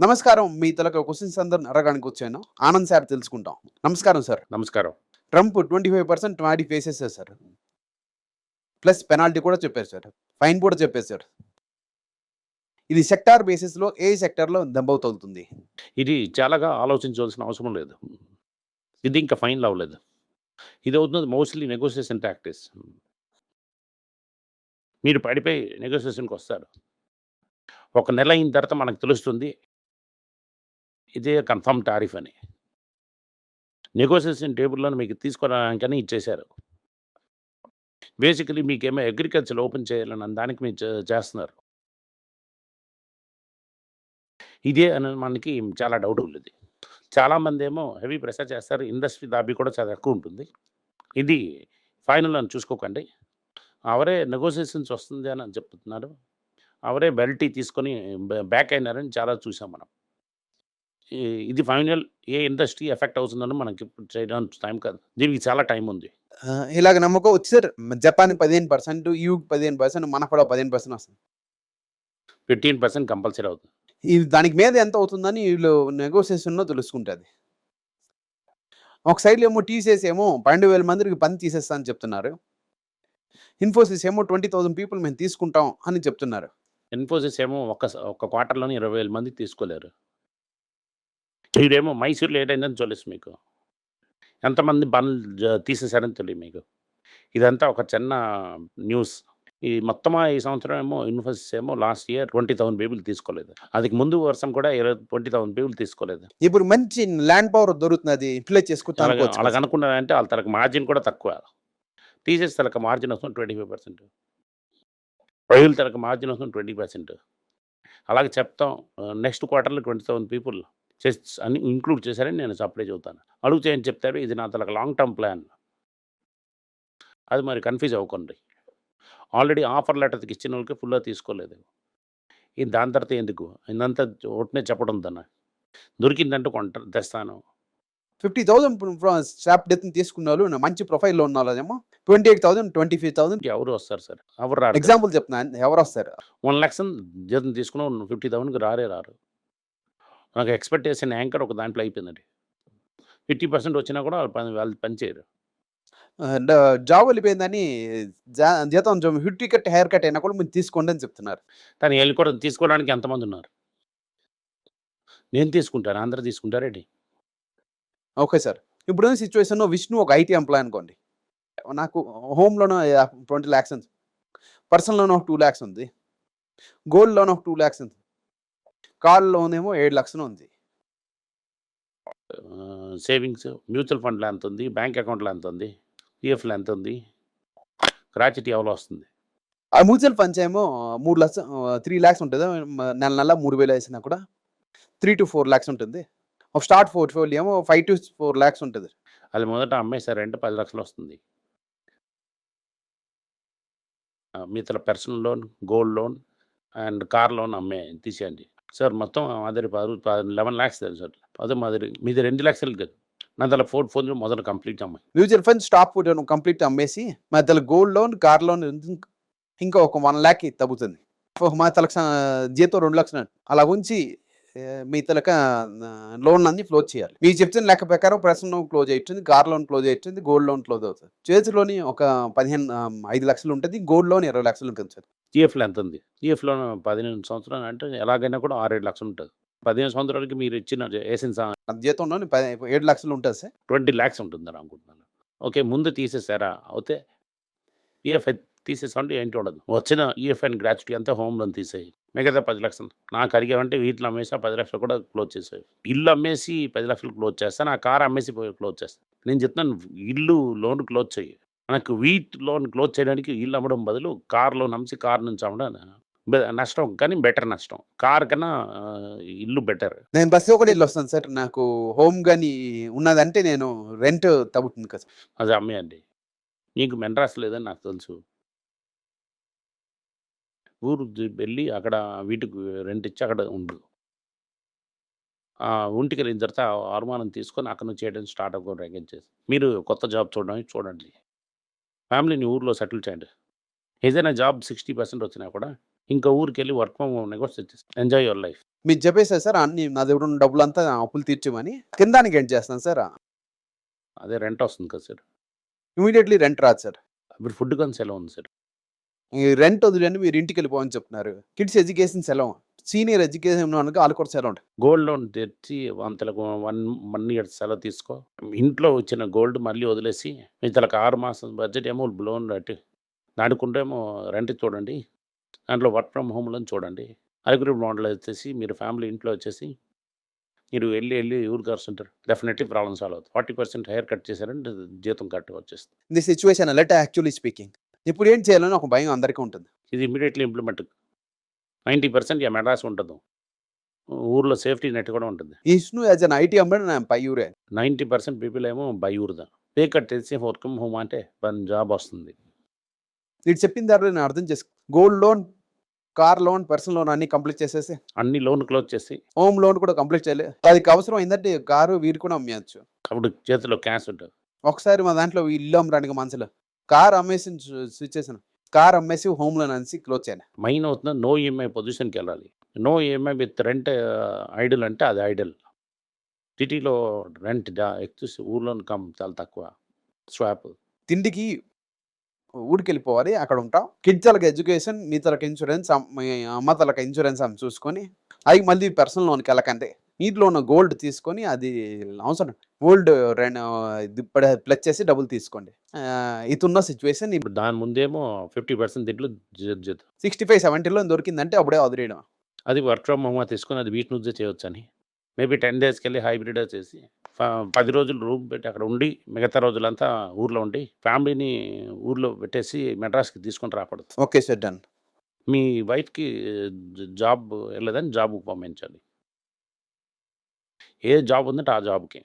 నమస్కారం. మీ తలకు క్వశ్చన్స్ అందరిని అడగడానికి వచ్చాను. ఆనంద్ సార్ తెలుసుకుంటాం. నమస్కారం సార్. నమస్కారం. Trump twenty five percent tariff వేసేసారు సార్. ప్లస్ పెనాల్టీ కూడా చెప్పారు సార్. ఫైన్ కూడా చెప్పారు సార్. ఇది సెక్టార్ బేసిస్లో ఏ సెక్టార్లో దెబ్బ తగులుతుంది ఇది చాలాగా ఆలోచించవలసిన అవసరం లేదు. ఇది ఇంకా ఫైనల్ అవ్వలేదు. ఇది అవుతుంది మోస్ట్లీ నెగోసియేషన్ ప్రాక్టీస్ మీరు పడిపోయి నెగోసియేషన్కి వస్తారు. ఒక నెల అయిన తర్వాత మనకు తెలుస్తుంది ఇదే కన్ఫర్మ్ టారిఫ్ అని. నెగోసియేషన్ టేబుల్లో మీకు తీసుకోవడానికని ఇచ్చేశారు. బేసికలీ మీకేమో అగ్రికల్చర్ ఓపెన్ చేయాలని దానికి మీరు చేస్తున్నారు. ఇదే అని మనకి చాలా డౌట్ ఉంది చాలామంది ఏమో హెవీ ప్రెషర్ చేస్తారు. ఇండస్ట్రీ దాబీ కూడా చాలా ఎక్కువ ఉంటుంది. ఇది ఫైనల్ అని చూసుకోకండి. అవరే నెగోసియేషన్స్ వస్తుంది అని చెప్తున్నారు. అవరే బెల్టీ తీసుకొని బ్యాక్ అయినారని చాలా చూసాం మనం. ఇది ఫైనల్ ఏ ఇండస్ట్రీ ఎఫెక్ట్ అవుతుందని మనకి చేయడానికి టైం కాదు. దీనికి చాలా టైం ఉంది. ఇలాగ నమ్మకం సార్ జపాన్ పదిహేను పర్సెంట్ యూ పదిహేను పర్సెంట్ మన కూడా పదిహేను పర్సెంట్ వస్తుంది. ఫిఫ్టీన్ పర్సెంట్ కంపల్సరీ అవుతుంది. ఇది దానికి మీద ఎంత అవుతుందని వీళ్ళు నెగోసియేషన్లో తెలుసుకుంటుంది. ఒక సైడ్లో ఏమో టీసీఎస్ ఏమో పన్నెండు వేల మందికి పని తీసేస్తా అని చెప్తున్నారు. ఇన్ఫోసిస్ ఏమో ట్వంటీ థౌసండ్ పీపుల్ మేము తీసుకుంటాం అని చెప్తున్నారు. ఇన్ఫోసిస్ ఏమో ఒక ఒక క్వార్టర్లోనే ఇరవై వేల మంది తీసుకోలేరు. ఇదేమో మైసూర్లో ఏదైందని తెలుసు మీకు. ఎంతమంది జ- తీసేశారని తెలియదు మీకు. ఇదంతా ఒక చిన్న న్యూస్. ఈ మొత్తం ఈ సంవత్సరం ఏమో ఇన్ఫోసిస్ ఏమో last year twenty thousand people తీసుకోలేదు. అది ముందు వర్షం కూడా ఇరవై ట్వంటీ థౌసండ్ పీపుల్ తీసుకోలేదు. ఇప్పుడు మంచి ల్యాండ్ పవర్ దొరుకుతుంది అలాగ చేసుకుంటాను అలాగ అనుకున్నారంటే వాళ్ళ తనకు మార్జిన్ కూడా తక్కువ. తీసేసి తనకు మార్జిన్ వస్తుంది ట్వంటీ ఫైవ్ పర్సెంట్. ప్రజలు తనకు మార్జిన్ వస్తుంది ట్వంటీ పర్సెంట్. అలాగే చెప్తాం నెక్స్ట్ క్వార్టర్లో ట్వంటీ థౌసండ్ పీపుల్ చేసి అని ఇంక్లూడ్ చేశారని నేను సప్లై చెబుతాను అడుగుతే ఏం చెప్తారు ఇది నా తనకు లాంగ్ టర్మ్ ప్లాన్. అది మరి కన్ఫ్యూజ్ అవ్వకండి. ఆల్రెడీ ఆఫర్ లెటర్కి ఇచ్చిన వాళ్ళకి ఫుల్గా తీసుకోలేదు. ఇది దాని తర్వాత ఎందుకు? ఇదంతా ఒకటినే చెప్పడం దాన్ని దొరికిందంటే కొంట తెస్తాను. ఫిఫ్టీ థౌసండ్ స్టాప్ డెత్ తీసుకున్న వాళ్ళు నా మంచి ప్రొఫైల్లో ఉన్న వాళ్ళేమో twenty eight thousand twenty five thousand. ఎవరు వస్తారు సార్? ఎవరు రారు ఎగ్జాంపుల్ చెప్తున్నాను ఎవరు వస్తారు? వన్ ల్యాక్స్ జీతం తీసుకున్న ఫిఫ్టీ థౌసండ్కి రారే రారు. నాకు ఎక్స్పెక్ట్ చేసిన యాంకర్ ఒక దాంట్లో అయిపోయిందండి. ఫిఫ్టీ పర్సెంట్ వచ్చినా కూడా వాళ్ళు పని వాళ్ళు పని చేయరు. జాబ్ వెళ్ళిపోయిందని జా- జీతం హిట్ కట్ హెయిర్ కట్ అయినా కూడా మీరు తీసుకోండి అని చెప్తున్నారు. కానీ వెళ్ళి తీసుకోవడానికి ఎంతమంది ఉన్నారు? నేను తీసుకుంటాను అందరూ తీసుకుంటారేంటి ఓకే సార్. ఇప్పుడు సిచ్యువేషన్ విష్ణు ఒక ఐటీ ఎంప్లాయ్ అనుకోండి. నాకు హోమ్ లోన్ ట్వంటీ ల్యాక్స్ ఉంది. పర్సనల్ లోన్ ఒక టూ ల్యాక్స్ ఉంది. గోల్డ్ లోన్ ఒక టూ ల్యాక్స్ ఉంది. కార్ లోన్ ఏమో ఏడు లక్షలు ఉంది. సేవింగ్స్ మ్యూచువల్ ఫండ్లో ఎంత ఉంది? బ్యాంక్ అకౌంట్లో ఎంత ఉంది? పిఎఫ్లో ఎంత ఉంది? గ్రాచ్యుటీ ఎవరో వస్తుంది? ఆ మ్యూచువల్ ఫండ్స్ ఏమో మూడు లక్ష త్రీ ల్యాక్స్ ఉంటుంది. నెల నెల మూడు వేలు వేసినా కూడా త్రీ టు ఫోర్ ల్యాక్స్ ఉంటుంది. ఒక స్టార్ట్ పోర్ట్ఫోలియో ఏమో ఫైవ్ టు ఫోర్ ల్యాక్స్ ఉంటుంది. అది మొదట అమ్మేశారంటే పది లక్షలు వస్తుంది. మిగతా personal loan gold loan and car loan అమ్మే తీసేయండి. సార్ మొత్తం మాదిరి పది లెవెన్ ల్యాక్స్ తెలుసు సార్. అదే మాదిరి మీది రెండు లక్షలు కదా. నా తల ఫోర్ ఫోన్ మొదలు కంప్లీట్ అమ్మాయి. Mutual fund stop portfolio complete అమ్మేసి మధ్యలో గోల్డ్ లోన్ కార్ లోన్ ఇంకా ఒక వన్ ల్యాక్ తగ్గుతుంది. మా తలకు జీతం రెండు లక్షలు అలా ఉంచి మీ తలక లోన్ అన్ని క్లోజ్ చేయాలి. మీరు చెప్తున్న లెక్క ప్రకారం పర్సనల్ లోన్ క్లోజ్ అవుతుంది కార్ లోన్ క్లోజ్ అవుతుంది గోల్డ్ లోన్ క్లోజ్ అవుతుంది. చేతిలోని ఒక పదిహేను ఐదు లక్షలు ఉంటుంది గోల్డ్ లోన్ ఇరవై లక్షలు ఉంటుంది సార్. జిఎఫ్లో ఎంత ఉంది. జిఎఫ్లో పదిహేను సంవత్సరాలు అంటే ఎలాగైనా కూడా ఆరేడు లక్షలు ఉంటుంది. పదిహేను సంవత్సరాలకి మీరు ఇచ్చిన వేసిన నా పది ఏడు లక్షలు ఉంటుంది సార్. ట్వంటీ ల్యాక్స్ ఉంటుందని అనుకుంటున్నాను. ఓకే ముందు తీసేసారా? అయితే ఈఎఫ్ఐ తీసేసంటే ఏంటి ఉండదు. వచ్చిన ఈఎఫ్ఐ గ్రాచ్యుటీ అంతా హోమ్ లోన్ తీసేయి. మిగతా పది లక్షలు నాకు అడిగామంటే వీటిలో అమ్మేసి ఆ పది లక్షలు కూడా క్లోజ్ చేసేవి ఇల్లు అమ్మేసి పది లక్షలు క్లోజ్ చేస్తాను ఆ కార్ అమ్మేసి క్లోజ్ చేస్తాను నేను చెప్తాను ఇల్లు లోన్ క్లోజ్ చేయి మనకు వీట్ లోన్ క్లోజ్ చేయడానికి ఇల్లు అమ్మడం బదులు కార్ లోన్ అమ్మసి కార్ నుంచి అమ్మడం నష్టం కానీ బెటర్ నష్టం. కార్ కన్నా ఇల్లు బెటర్. నేను బస్సు ఒకటి వెళ్ళి వస్తాను సార్. నాకు హోమ్ కానీ ఉన్నదంటే నేను రెంట్ తగ్గుతుంది కదా అది అమ్మేయండి నీకు మెండ్రాస్ లేదని నాకు తెలుసు. ఊరు వెళ్ళి అక్కడ వీటికి రెంట్ ఇచ్చి అక్కడ ఉండు. ఒంటికి వెళ్ళిన తర్వాత అనుమానం తీసుకొని అక్కడ నుంచి చేయడం స్టార్ట్ అవ్వడం ఎంగేజ్ చేసి మీరు కొత్త జాబ్ చూడడానికి చూడండి. ఫ్యామిలీని ఊర్లో సెటిల్ చేయండి. ఏదైనా జాబ్ సిక్స్టీ పర్సెంట్ వచ్చినా కూడా ఇంకా ఊరికి వెళ్ళి work from negotiate enjoy your life. మీరు చెప్పేసారు సార్ అన్ని నా దగ్గర ఉన్న డబ్బులంతా అప్పులు తీర్చమని. కిందానికి ఎండ్ చేస్తాను సార్. అదే రెంట్ వస్తుంది కదా సార్. ఇమీడియట్లీ రెంట్ రాదు సార్. ఇప్పుడు ఫుడ్ కానీ సెలవు ఉంది సార్. రెంట్ వదిలేండి మీరు ఇంటికి వెళ్ళిపోవని చెప్తున్నారు. కిడ్స్ ఎడ్యుకేషన్ సెలవు. సీనియర్ ఎడ్యుకేషన్ వాళ్ళకి వాళ్ళు కూడా సెలవు ఉంటుంది గోల్డ్ లోన్ తెచ్చి అంతలకు వన్ వన్ ఇయర్ సెలవు తీసుకో. ఇంట్లో వచ్చిన గోల్డ్ మళ్ళీ వదిలేసి ఇతలకు ఆరు మాసం బడ్జెట్ ఏమో లోన్ కట్టి దాడుకుంటేమో రెంట్ చూడండి. దాంట్లో వర్క్ ఫ్రమ్ హోమ్లో చూడండి. అరుగురు మోడల్ వచ్చేసి మీరు ఫ్యామిలీ ఇంట్లో వచ్చేసి మీరు వెళ్ళి వెళ్ళి ఊరు ఉంటారు డెఫినెట్లీ ప్రాబ్లమ్ సాల్వ్ అవుతుంది. ఫార్టీ పర్సెంట్ హెయిర్ కట్ చేశారంటే జీతం కట్ వచ్చేస్తుంది. The situation actually speaking. ఇప్పుడు ఏం చేయాలని ఒక భయం అందరికీ ఉంటుంది. ఇది ఇమీడియట్లీ ఇంప్లిమెంట్ నైంటీ పర్సెంట్ ఇక మెడ్రాస్ ఉంటుంది. ఊర్లో సేఫ్టీ నెట్ కూడా ఉంటుంది. ఇష్ను యాజ్ అన్ ఐటీ అంబడి నా పై ఊరే నైంటీ పర్సెంట్ పీపుల్ ఏమో బై ఊరుదా పే కట్టేసి వర్క్ ఫ్రమ్ హోమ్ అంటే జాబ్ వస్తుంది. మీరు చెప్పిన దాంట్లో నేను అర్థం చేసుకో gold loan car loan personal loan అన్ని కంప్లీట్ చేసేసి అన్ని లోన్ క్లోజ్ చేసి హోమ్ లోన్ కూడా కంప్లీట్ చేయాలి. అది అవసరం అయిందంటే కారు వీరు కూడా అమ్మేయచ్చు. అప్పుడు చేతిలో క్యాష్ ఉంటుంది. ఒకసారి మా దాంట్లో ఇల్లు అమ్మడానికి మనసులో కార్ అమ్మేసి స్విచ్ చేసాను కార్ అమ్మేసి హోమ్ లోన్ అనేసి క్లోజ్ చేయాలి. మైన్ అవుతుంది నో ఈఎంఐ పొజిషన్కి వెళ్ళాలి. No EMI with rent ideal అంటే అది ఐడల్. సిటీలో రెంట్ ఎక్కువ ఊర్లో కమ్ చాలా తక్కువ. స్వాప్. తిండికి ఊరికి వెళ్ళిపోవాలి అక్కడ ఉంటాం. వాళ్ళకి ఎడ్యుకేషన్ మీ తలకి ఇన్సూరెన్స్ అమ్మ తలకి ఇన్సూరెన్స్ అని చూసుకొని అవి మళ్ళీ పర్సనల్ లోన్కి వెళ్ళకండి. నీటిలో ఉన్న గోల్డ్ తీసుకొని అది అవసరం. గోల్డ్ రెండు ఇప్పుడు ప్లస్ చేసి డబ్బులు తీసుకోండి. ఆ, ఇటున్న సిచ్యువేషన్ ఇప్పుడు దాని ముందేమో ఫిఫ్టీ పర్సెంట్ దీంట్లో సిక్స్టీ ఫైవ్ సెవెంటీలో దొరికిందంటే అప్పుడే వదిలేయడం అది వర్క్ ఫ్రమ్ హోమ్ తీసుకొని అది వీటి నుంచే చేయొచ్చు అని మేబీ టెన్ డేస్కి వెళ్ళి హైబ్రిడ్ చేసి పది రోజులు రూమ్ పెట్టి అక్కడ ఉండి మిగతా రోజులంతా ఊర్లో ఉండి ఫ్యామిలీని ఊర్లో పెట్టేసి మెడ్రాస్కి తీసుకొని రాకూడదు. Okay sir done. మీ వైఫ్కి జాబ్ వెళ్ళదని జాబ్ పంపించాలి. ఏ జాబ్ ఉందంటే ఆ జాబ్కి